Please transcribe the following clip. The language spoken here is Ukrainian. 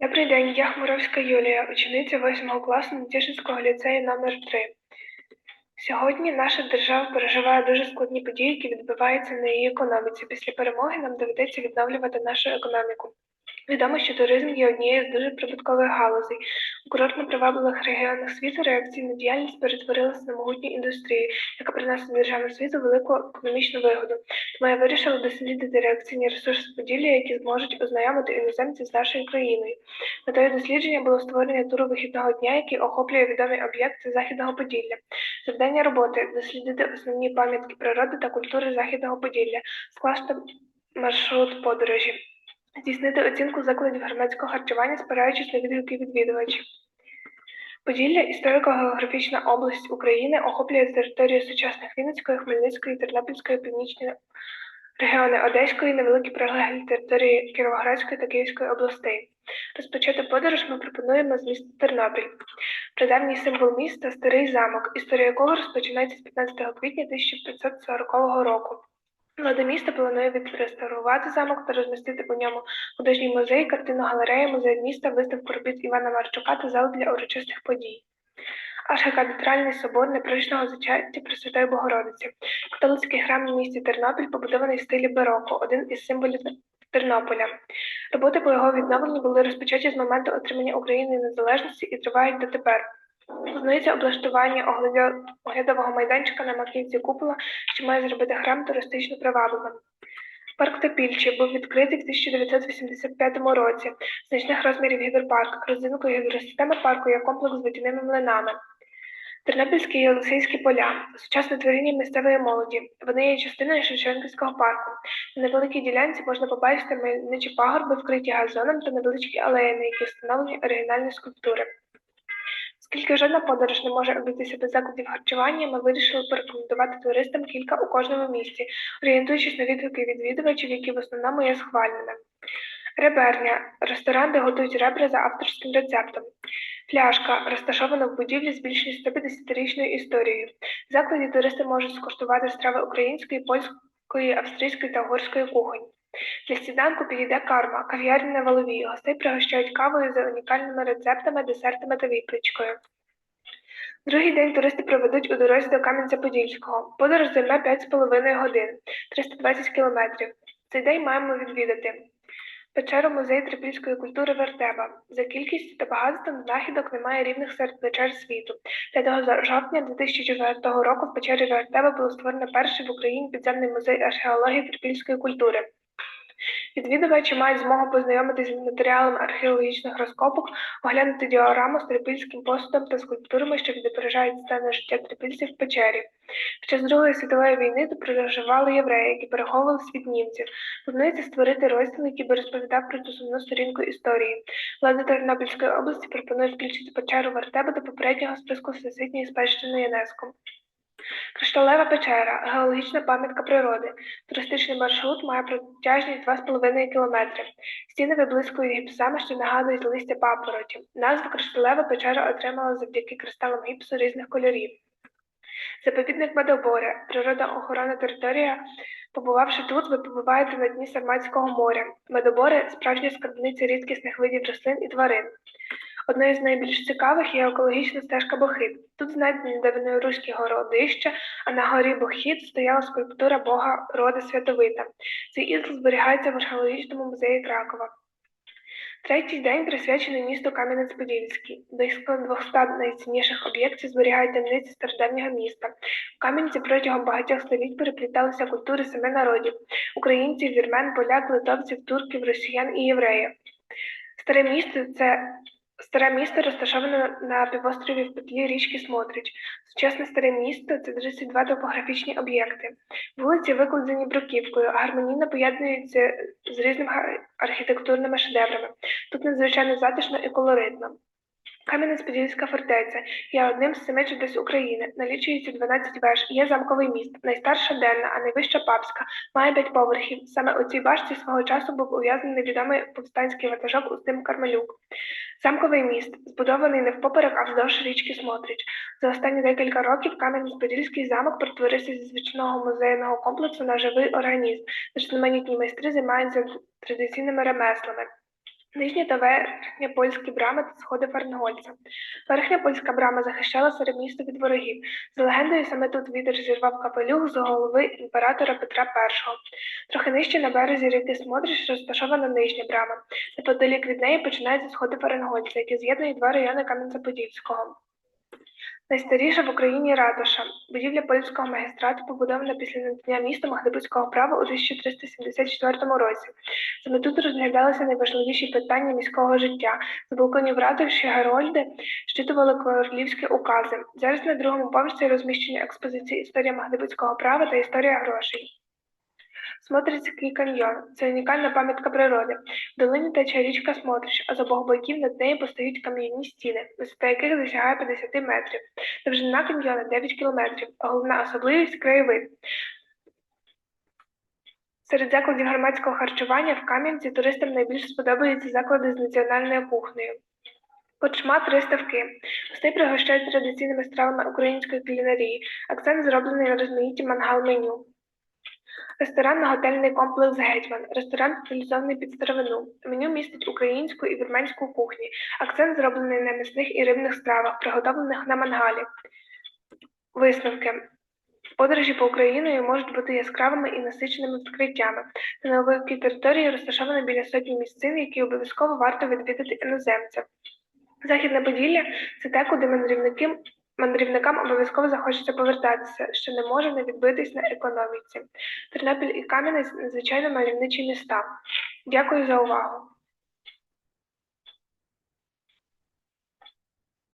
Добрий день, я Хмуровська Юлія, учениця 8 класу Нетішинського ліцею номер 3 Сьогодні наша держава переживає дуже складні події, які відбуваються на її економіці. Після перемоги нам доведеться відновлювати нашу економіку. Відомо, що туризм є однією з дуже прибуткових галузей. У курортно привабливих регіонах світу реакційна діяльність перетворилася на могутню індустрію, яка приносить державному світу велику економічну вигоду. Тому я вирішила дослідити реакційні ресурси Поділля, які зможуть ознайомити іноземців з нашою країною. Метою дослідження було створення туру вихідного дня, який охоплює відомі об'єкти Західного Поділля. Завдання роботи дослідити основні пам'ятки природи та культури Західного Поділля, скласти маршрут подорожі здійснити оцінку закладів громадського харчування, спираючись на відгуки відвідувачів. Поділля історико-географічна область України охоплює територію сучасних Вінницької, Хмельницької, Тернопільської, Північної регіони Одеської, невеликі прилеглі території Кіровоградської та Київської областей. Розпочати подорож ми пропонуємо з міста Тернопіль. Прадавній символ міста старий замок, історія якого розпочинається з 15 квітня 1540 року. Влада міста планує відреставрувати замок та розмістити у ньому художній музей, картину галерею, музей міста, виставку робіт Івана Марчука та зал для урочистих подій. Архікатедральний собор непричного зачаття Пресвятої Богородиці, католицький храм в місті Тернопіль, побудований в стилі бароко, один із символів Тернополя. Роботи по його відновленню були розпочаті з моменту отримання України незалежності і тривають дотепер. Планується облаштування оглядового майданчика на маківці купола, що має зробити храм туристично привабливим. Парк Топільчі був відкритий в 1985 році. Значних розмірів гідропарк. Родзинкою гідросистеми парку є комплекс з водяними млинами. Тернопільські і Олексійські поля сучасне творіння місцевої молоді. Вони є частиною Шевченківського парку. На невеликій ділянці можна побачити мельничі пагорби, вкриті газоном та невеличкі алеї, на які встановлені оригінальні скульптури. Оскільки жодна подорож не може обійтися без закладів харчування, ми вирішили порекомендувати туристам кілька у кожному місці, орієнтуючись на відгуки відвідувачів, які в основному є схвальними. Реберня ресторан, де готують ребра за авторським рецептом. Пляшка розташована в будівлі з більш ніж 150-річною історією. В закладі туристи можуть скуштувати страви української, польської, австрійської та угорської кухонь. Для сніданку підійде карма, кав'ярня на Воловій. Гостей пригощають кавою за унікальними рецептами, десертами та випічкою. Другий день туристи проведуть у дорозі до Кам'янця-Подільського. Подорож займе 5,5 годин, 320 кілометрів. Цей день маємо відвідати печеру музею трипільської культури Вертеба. За кількістю та багатством знахідок немає рівних серед печер світу. 5 жовтня 2004 року в печері Вертеба було створено перший в Україні підземний музей археології трипільської культури. Відвідувачі мають змогу познайомитися з матеріалами археологічних розкопок, оглянути діораму з трипільським посудом та скульптурами, що відображають сцену життя трипільців в печері. Під час Другої світової війни тут проживали євреї, які переховувалися від німців. Планується створити розділ, який би розповідав про цю сумну сторінку історії. Влада Тернопільської області пропонує включити печеру Вертеба до попереднього списку Всесвітньої спадщини ЮНЕСКО. Кришталева печера геологічна пам'ятка природи. Туристичний маршрут має протяжність 2,5 км. Стіни виблискують гіпсами, що нагадують листя папороті. Назву Кришталева печера отримала завдяки кристалам гіпсу різних кольорів. Заповідник Медоборе, природоохоронна територія. Побувавши тут, ви побуваєте на дні Сарматського моря. Медобори справжня скарбниця рідкісних видів рослин і тварин. Одною з найбільш цікавих є екологічна стежка Бохид. Тут знайдені давньоруські городища, а на горі Бохід стояла скульптура бога рода Святовита. Цей ідол зберігається в археологічному музеї Кракова. Третій день присвячений місту Кам'янець-Подільський. Близько 200 найцінніших об'єктів зберігають таємниці стародавнього міста. В Кам'янці протягом багатьох століть перепліталися культури семи народів українців, вірмен, поляк, литовців, турків, росіян і євреїв. Старе місто це Старе місто розташоване на півострові в петлі річки Смотрич. Сучасне старе місто це 32 топографічні об'єкти. Вулиці викладені бруківкою, гармонійно поєднуються з різними архітектурними шедеврами. Тут надзвичайно затишно і колоритно. Кам'янець-Подільська фортеця є одним з семи чудес України. Налічується 12 веж. Є замковий міст, найстарша денна, а найвища папська, має п'ять поверхів. Саме у цій башті свого часу був ув'язнений відомий повстанський ватажок Устим Кармелюк. Замковий міст, збудований не впоперек, а вздовж річки Смотрич. За останні декілька років Кам'янець-Подільський замок перетворився зі звичного музейного комплексу на живий організм, де знаменітні майстри займаються традиційними ремеслами. Нижня та верхня польські брами та сходи Фарнгольца. Верхня польська брама захищала середмісто від ворогів. За легендою, саме тут вітер зірвав капелюх з голови імператора Петра І. Трохи нижче на березі ріки Смотриш розташована нижня брама. Неподалік від неї починаються сходи Фаренгольця, які з'єднують два райони Кам'янця-Подільського. Найстаріша в Україні ратуша. Будівля польського магістрату побудована після надання містом Магдебурзького права у 1374 році. Саме тут розглядалися найважливіші питання міського життя. З балконів ратуші Герольди щитували королівські укази. Зараз на другому поверсі розміщені експозиції історія Магдебурзького права та історія грошей. Смотрицький каньйон це унікальна пам'ятка природи. В долині тече річка Смотрич, а з обох боків над нею постають кам'яні стіни, висота яких досягає 50 метрів. Довжина каньйона 9 кілометрів, а головна особливість краєвид. Серед закладів громадського харчування в Кам'янці туристам найбільше сподобаються заклади з національною кухнею. Почма три ставки. Гостей пригощають традиційними стравами української кулінарії. Акцент зроблений на розмаїтті мангал-меню. Ресторанно-готельний комплекс Гетьман. Ресторан спеціалізований під старовину. Меню містить українську і вірменську кухні. Акцент зроблений на м'ясних і рибних стравах, приготовлених на мангалі. Висновки. Подорожі по Україною можуть бути яскравими і насиченими відкриттями. На невеликій території розташовано біля сотні місцин, які обов'язково варто відвідати іноземцям. Західне Поділля це те, куди мандрівники мандрівникам обов'язково захочеться повертатися, що не може не відбитись на економіці. Тернопіль і Кам'янець надзвичайно мальовничі міста. Дякую за увагу.